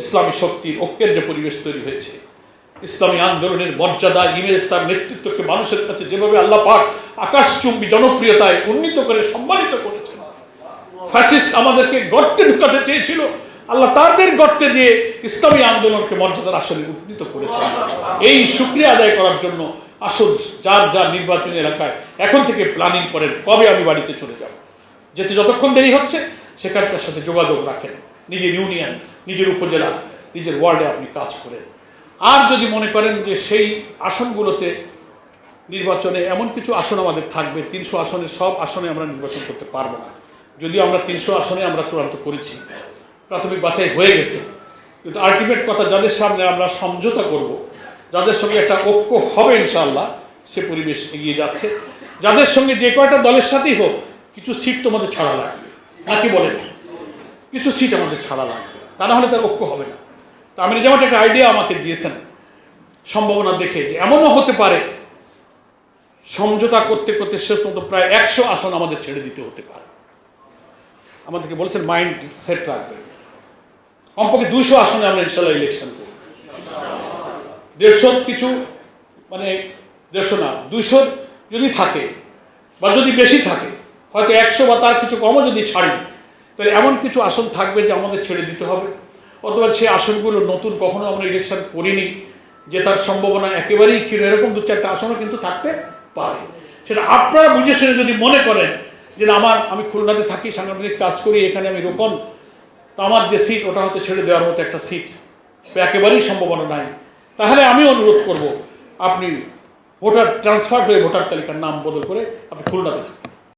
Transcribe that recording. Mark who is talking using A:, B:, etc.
A: ইসলামী শক্তির ঐক্যের যে পরিবেশ তৈরি হয়েছে, ইসলামী আন্দোলনের মর্যাদা ইমেজ তার নেতৃত্বকে মানুষের কাছে যেভাবে আল্লাহ পাক আকাশচুম্বী জনপ্রিয়তায় উন্নীত করে, সম্মানিত করেছেন। ফ্যাসিস্ট আমাদেরকে গর্তে ঢুকাতে চেয়েছিল। আল্লাহ তাদের গর্তে দিয়ে ইসলামী আন্দোলনকে মর্যাদার আসলে উন্নীত করেছেন। এই সুক্রিয়া আদায় করার জন্য আসল যার যার নির্বাচনী এলাকায় এখন থেকে প্ল্যানিং করেন, কবে আমি বাড়িতে চলে যাব। যেতে যতক্ষণ দেরি হচ্ছে, সেখানকার সাথে যোগাযোগ রাখেন। নিজের ইউনিয়ন নিজের উপজেলা, নিজের ওয়ার্ডে আপনি কাজ করেন। আর যদি মনে করেন যে সেই আসনগুলোতে নির্বাচনে এমন কিছু আসন আমাদের থাকবে, তিনশো আসনের সব আসনে আমরা নির্বাচন করতে পারব না। যদিও আমরা তিনশো আসনে আমরা চূড়ান্ত করেছি, প্রাথমিক বাছাই হয়ে গেছে। কিন্তু আলটিমেট কথা, যাদের সামনে আমরা সমঝোতা করব, যাদের সঙ্গে একটা ঐক্য হবে ইনশাআল্লাহ, সে পরিবেশ এগিয়ে যাচ্ছে। যাদের সঙ্গে যে কয়টা দলের সাথেই হোক, কিছু সিট তোমাদের ছাড়া লাগবে। নাকি বলেন? কিছু সিট আমাদের ছাড়া লাগবে। তা না হলে তার ঐক্য হবে না। তা আমি যেমন একটা আইডিয়া আমাকে দিয়েছেন, সম্ভাবনা দেখে যে এমনও হতে পারে, সমঝোতা করতে করতে শেষ পর্যন্ত প্রায় একশো আসন আমাদের ছেড়ে দিতে হতে পারে। আমাদেরকে বলেছেন মাইন্ড সেট রাখবে কমপক্ষে দুশো আসনে আমরা ইনশাল্লাহ ইলেকশন করব। দেড়শো কিছু মানে দেড়শো না দুইশো যদি থাকে, বা যদি বেশি থাকে, হয়তো একশো বা তার কিছু কমও যদি ছাড়ি তাহলে এমন কিছু আসন থাকবে যে আমাদের ছেড়ে দিতে হবে। অথবা সেই আসনগুলো নতুন, কখনো আমরা ইলেকশন করিনি, যে তার সম্ভাবনা একেবারেই ক্ষীণ। এরকম দু চারটা আসনও কিন্তু থাকতে পারে। সেটা আপনারা বুঝে শুনে যদি মনে করেন যে আমার, আমি খুলনাতে থাকি, সাংগঠনিক কাজ করি, এখানে আমি রোপণ, তো আমার যে সিট ওটা হয়তো ছেড়ে দেওয়ার মতো একটা সিট একেবারেই সম্ভাবনা নাই। তাহলে আমি অনুরোধ করব, আপনি ভোটার ট্রান্সফার হয়ে ভোটার তালিকার নাম বদল করে আপনি খুলনাতে থাকুন।